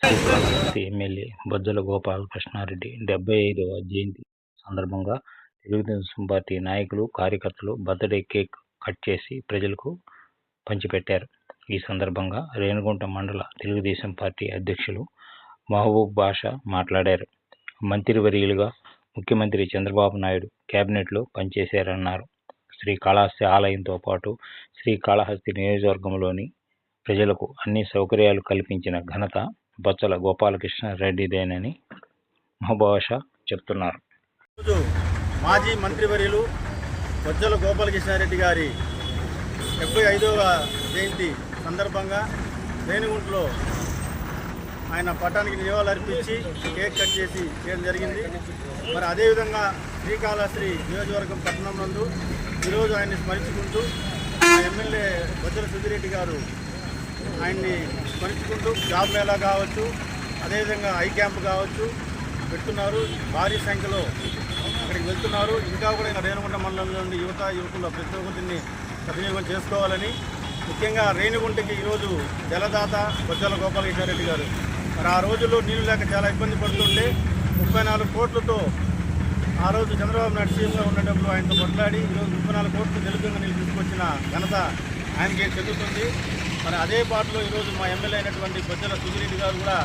Srikalahasti MLA Bojjala Gopalakrishnareddy డెబ్బై ఐదవ జయంతి సందర్భంగా తెలుగుదేశం పార్టీ నాయకులు కార్యకర్తలు బర్త్డే కేక్ కట్ చేసి ప్రజలకు పంచిపెట్టారు. ఈ సందర్భంగా రేణుగుంట మండల తెలుగుదేశం పార్టీ అధ్యక్షులు మహబూబ్ బాషా మాట్లాడారు. మంత్రివర్యులుగా ముఖ్యమంత్రి చంద్రబాబు నాయుడు కేబినెట్లో పనిచేశారన్నారు. శ్రీకాళహస్తి ఆలయంతో పాటు శ్రీకాళహస్తి నియోజకవర్గంలోని ప్రజలకు అన్ని సౌకర్యాలు కల్పించిన ఘనత బొత్సల గోపాలకృష్ణారెడ్డిదేనని మహాభాష చెప్తున్నారు. మాజీ మంత్రివర్యులు బొజ్జల గోపాలకృష్ణారెడ్డి గారి డెబ్బై ఐదవ జయంతి సందర్భంగా రేణిగుంటలో ఆయన పట్టానికి నివాళులు అర్పించి కేక్ కట్ చేసి చేయడం జరిగింది. మరి అదేవిధంగా శ్రీకాళహస్త్రి నియోజకవర్గం పట్టణం నందు ఈరోజు ఆయన్ని స్మరించుకుంటూ ఎమ్మెల్యే బొజ్జల సుధిరెడ్డి గారు ఆయన్ని స్మరించుకుంటూ జాబ్ మేళా కావచ్చు అదేవిధంగా ఐ క్యాంప్ కావచ్చు పెడుతున్నారు. భారీ సంఖ్యలో అక్కడికి వెళ్తున్నారు. ఇంకా కూడా ఇంకా రేణుగుంట మండలంలో యువత యువకులు ప్రతి ఒక్కరిని సద్వినియోగం చేసుకోవాలని. ముఖ్యంగా రేణుగుంటకి ఈరోజు జలదాత బొజ్జల గోపాలకృష్ణారెడ్డి గారు. మరి ఆ రోజుల్లో నీళ్ళు లేక చాలా ఇబ్బంది పడుతుంటే ముప్పై నాలుగు కోట్లతో ఆ రోజు చంద్రబాబు నాయుడు సీఎంగా ఉండేటప్పుడు ఆయనతో కొట్లాడి ఈరోజు ముప్పై నాలుగు కోట్లు నిలుపుగా నీళ్ళు తీసుకొచ్చిన ఘనత ఆయనకే చెందుతుంది. మన అదే పాటలో ఈరోజు మా ఎమ్మెల్యే అయినటువంటి బొజ్జల సుధిరెడ్డి గారు కూడా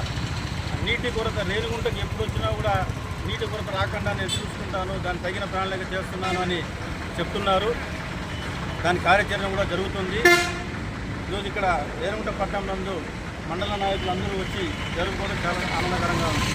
నీటి కొరత రేణుగుంటకి ఎప్పుడు వచ్చినా కూడా నీటి కొరత రాకుండా నేను చూసుకుంటాను దాన్ని తగిన ప్రణాళిక చేస్తున్నాను అని చెప్తున్నారు. దాని కార్యాచరణ కూడా జరుగుతుంది. ఈరోజు ఇక్కడ రేణుగుంట పట్టణం నందు మండల నాయకులు అందరూ వచ్చి జరుపుకోవడం చాలా ఆనందకరంగా ఉంది.